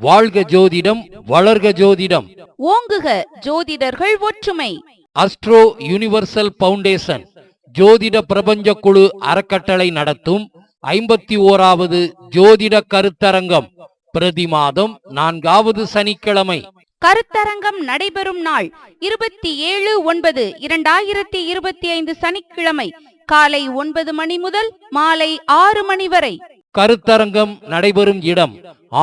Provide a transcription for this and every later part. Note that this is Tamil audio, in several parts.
வாழ்க ஜோதிடம் வளர்க ஜோதிடம். ஓங்குக ஜோதிடர்கள் ஒற்றுமை. அஸ்ட்ரோ யுனிவர்சல் பவுண்டேஷன் ஜோதிட பிரபஞ்ச குழு அறக்கட்டளை நடத்தும் ஐம்பத்தி ஓராவது ஜோதிட கருத்தரங்கம் பிரதி மாதம் நான்காவது சனிக்கிழமை. கருத்தரங்கம் நடைபெறும் நாள் இருபத்தி ஏழு ஒன்பது இரண்டாயிரத்தி இருபத்தி ஐந்து சனிக்கிழமை காலை ஒன்பது மணி முதல் மாலை ஆறு மணி வரை. கருத்தரங்கம் நடைபெறும் இடம்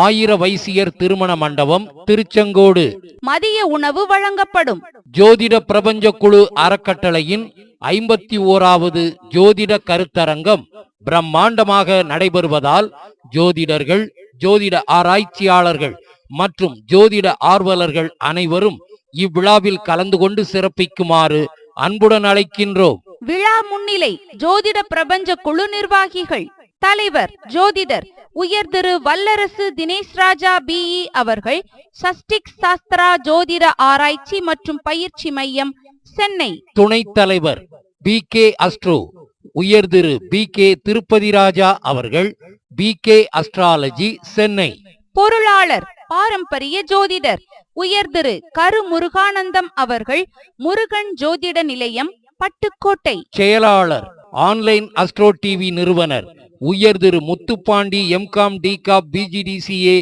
ஆயிர வைசியர் திருமண மண்டபம் திருச்செங்கோடு. மதிய உணவு வழங்கப்படும். ஜோதிட பிரபஞ்ச குழு அறக்கட்டளையின் ஐம்பத்தி ஓராவது ஜோதிட கருத்தரங்கம் பிரம்மாண்டமாக நடைபெறுவதால் ஜோதிடர்கள் ஜோதிட ஆராய்ச்சியாளர்கள் மற்றும் ஜோதிட ஆர்வலர்கள் அனைவரும் இவ்விழாவில் கலந்து கொண்டு சிறப்பிக்குமாறு அன்புடன் அழைக்கின்றோம். விழா முன்னிலை ஜோதிட பிரபஞ்ச குழு நிர்வாகிகள். தலைவர் ஜோதிடர் உயர் திரு வல்லரசு தினேஷ் ராஜா பிஇ அவர்கள் சஷ்டிக் சாஸ்திரா ஜோதிட ஆராய்ச்சி மற்றும் பயிற்சி மையம் சென்னை. துணைத் தலைவர் பி. கே. அஸ்ட்ரோ உயர் திரு பி. கே. திருப்பதி ராஜா அவர்கள் பி. கே. அஸ்ட்ராலஜி சென்னை. பொருளாளர் பாரம்பரிய ஜோதிடர் உயர் திரு கரு முருகானந்தம் அவர்கள் முருகன் ஜோதிட நிலையம் பட்டுக்கோட்டை. செயலாளர் ஆன்லைன் அஸ்ட்ரோ டிவி நிறுவனர் உயர் திரு முத்துப்பாண்டி எம்காம் டிகாப் பிஜிடிசிஏ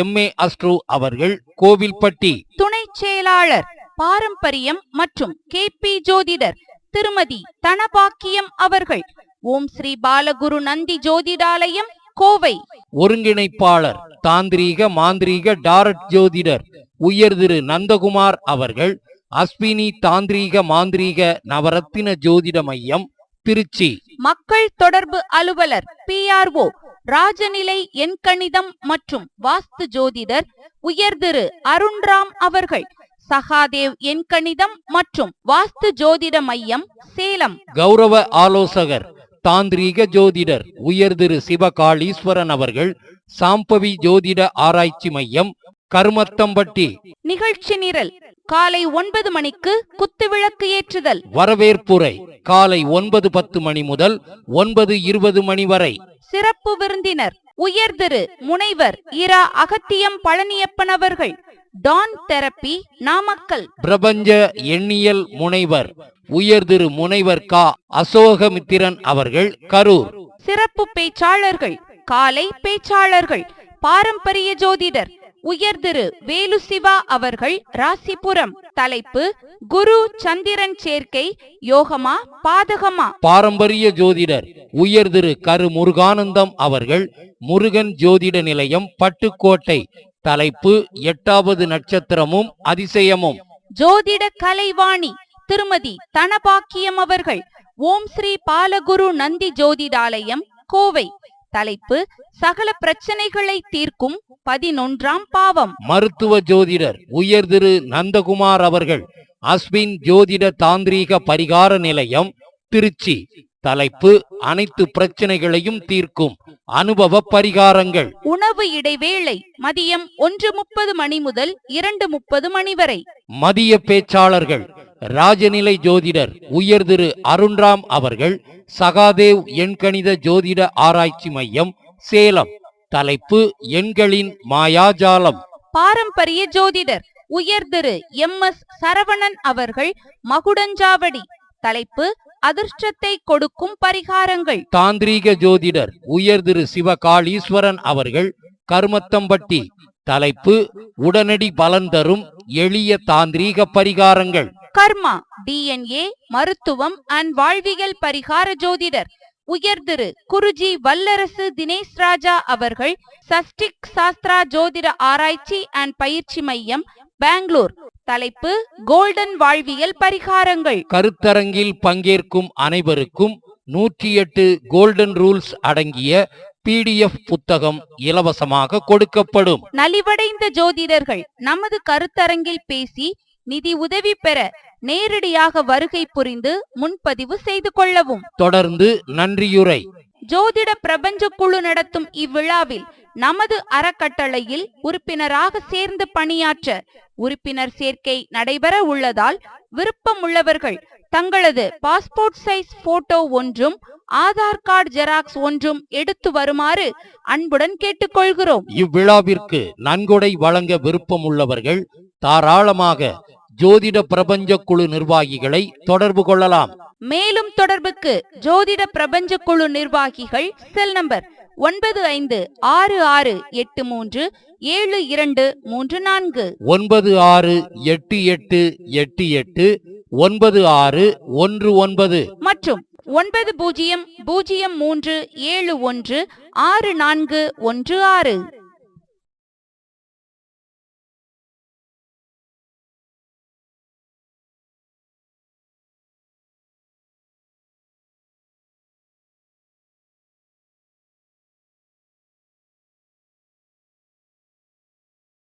எம்ஏ அஸ்ட்ரோ அவர்கள் கோவில்பட்டி. துணை செயலாளர் பாரம்பரியம் மற்றும் கே பி ஜோதிடர் திருமதி தனபாக்கியம் அவர்கள். ஓம் ஸ்ரீ பாலகுரு நந்தி ஜோதிடாலயம் கோவை. ஒருங்கிணைப்பாளர் தாந்திரீக மாந்திரீக டாரட் ஜோதிடர் உயர் திரு நந்தகுமார் அவர்கள் அஸ்வினி தாந்திரீக மாந்திரீக நவரத்தின ஜோதிட மையம் திருச்சி. மக்கள் தொடர்பு அலுவலர் பிஆர்ஓ ராஜநிலை எண்கணிதம் மற்றும் வாஸ்து ஜோதிடர் உயர் திரு அருண்ராம் அவர்கள் சகாதேவ் எண்கணிதம் மற்றும் வாஸ்து ஜோதிட மையம் சேலம். கௌரவ ஆலோசகர் தாந்திரீக ஜோதிடர் உயர் திரு சிவகாளீஸ்வரன் அவர்கள் சாம்பவி ஜோதிட ஆராய்ச்சி மையம் கருமத்தம்பட்டி. நிகழ்ச்சி நிரல் காலை ஒன்பது மணிக்கு குத்துவிளக்கு ஏற்றுதல். வரவேற்புரை காலை ஒன்பது பத்து மணி முதல் ஒன்பது இருபது மணி வரை. சிறப்பு விருந்தினர் உயர் திரு முனைவர் இரா அகத்தியம் பழனியப்பன் அவர்கள். டான் தெரப்பி நாமக்கல். பிரபஞ்ச எண்ணியல் முனைவர் உயர் திரு முனைவர் கா. அசோகமித்திரன் அவர்கள் கரூர். சிறப்பு பேச்சாளர்கள் காலை பேச்சாளர்கள் பாரம்பரிய ஜோதிடர் உயர் திரு வேலு சிவா அவர்கள் ராசிபுரம். தலைப்பு குரு சந்திரன் சேர்க்கை யோகமா பாதகமா? பாரம்பரிய ஜோதிடர் உயர் திரு கரு முருகானந்தம் அவர்கள் முருகன் ஜோதிட நிலையம் பட்டுக்கோட்டை. தலைப்பு எட்டாவது நட்சத்திரமும் அதிசயமும். ஜோதிட கலைவாணி திருமதி தனபாக்கியம் அவர்கள். ஓம் ஸ்ரீ பாலகுரு நந்தி ஜோதிடாலயம் கோவை. தலைப்பு சகல பிரச்சனைகளை தீர்க்கும் பதினொன்றாம் பாவம். மருத்துவ ஜோதிடர் உயர் திரு நந்தகுமார் அவர்கள் அஸ்வின் ஜோதிட தாந்திரீக பரிகார நிலையம் திருச்சி. தலைப்பு அனைத்து பிரச்சனைகளையும் தீர்க்கும் அனுபவ பரிகாரங்கள். உணவு இடைவேளை மதியம் ஒன்று முப்பது மணி முதல் இரண்டு முப்பது மணி வரை. மதிய பேச்சாளர்கள் ராஜநிலை ஜோதிடர் உயர் திரு அருண்ராம் அவர்கள் சகாதேவ் எண்கணித ஜோதிட ஆராய்ச்சி மையம் சேலம். தலைப்பு எண்களின் மாயாஜாலம். பாரம்பரிய ஜோதிடர் உயர் திரு எம் எஸ் சரவணன் அவர்கள் மகுடஞ்சாவடி. தலைப்பு அதிர்ஷ்டத்தை கொடுக்கும் பரிகாரங்கள். தாந்திரீக ஜோதிடர் உயர் திரு சிவகாளீஸ்வரன் அவர்கள் கருமத்தம்பட்டி. தலைப்பு உடனடி பலன் தரும் எளிய தாந்திரீக பரிகாரங்கள். கர்மா டிஎன்ஏ மருத்துவம் அண்ட் வாழ்வியல் பரிகார ஜோதிடர். உயர் திரு குருஜி வல்லரசு தினேஷ் ராஜா அவர்கள் சஷ்டிக் சாஸ்திரா ஜோதிட ஆராய்ச்சி அண்ட் பயிற்சி மையம் பெங்களூர். தலைப்பு கோல்டன் வாழ்வியல் பரிகாரங்கள். கருத்தரங்கில் பங்கேற்கும் அனைவருக்கும் நூற்றி எட்டு கோல்டன் ரூல்ஸ் அடங்கிய பிடிஎஃப் புத்தகம் இலவசமாக கொடுக்கப்படும். நலிவடைந்த ஜோதிடர்கள் நமது கருத்தரங்கில் பேசி நிதி உதவி பெற நேரடியாக வருகை புரிந்து முன்பதிவு செய்து கொள்ளவும். தொடர்ந்து நன்றியுரை. ஜோதிட பிரபஞ்ச குழு நடத்தும் இவ்விழாவில் நமது அறக்கட்டளையில் உறுப்பினராக சேர்ந்து பணியாற்ற உறுப்பினர் சேர்க்கை நடைபெற உள்ளதால் விருப்பமுள்ளவர்கள் தங்களது பாஸ்போர்ட் சைஸ் போட்டோ ஒன்றும் ஆதார் கார்டு ஜெராக்ஸ் ஒன்றும் எடுத்து வருமாறு அன்புடன் கேட்டுக்கொள்கிறோம். இவ்விழாவிற்கு நன்கொடை வழங்க விருப்பமுள்ளவர்கள் தாராளமாக ஜோதிட பிரபஞ்ச குழு நிர்வாகிகளை தொடர்பு கொள்ளலாம். மேலும் தொடர்புக்கு ஜோதிட பிரபஞ்ச குழு நிர்வாகிகள் செல் நம்பர் ஒன்பது ஐந்து ஆறு ஆறு எட்டு மூன்று ஏழு இரண்டு மூன்று நான்கு. ஒன்பது ஆறு எட்டு எட்டு எட்டு எட்டு ஒன்பது ஆறு ஒன்று ஒன்பது. மற்றும் ஒன்பது பூஜ்ஜியம் பூஜ்ஜியம் மூன்று ஏழு ஒன்று ஆறு நான்கு ஒன்று ஆறு.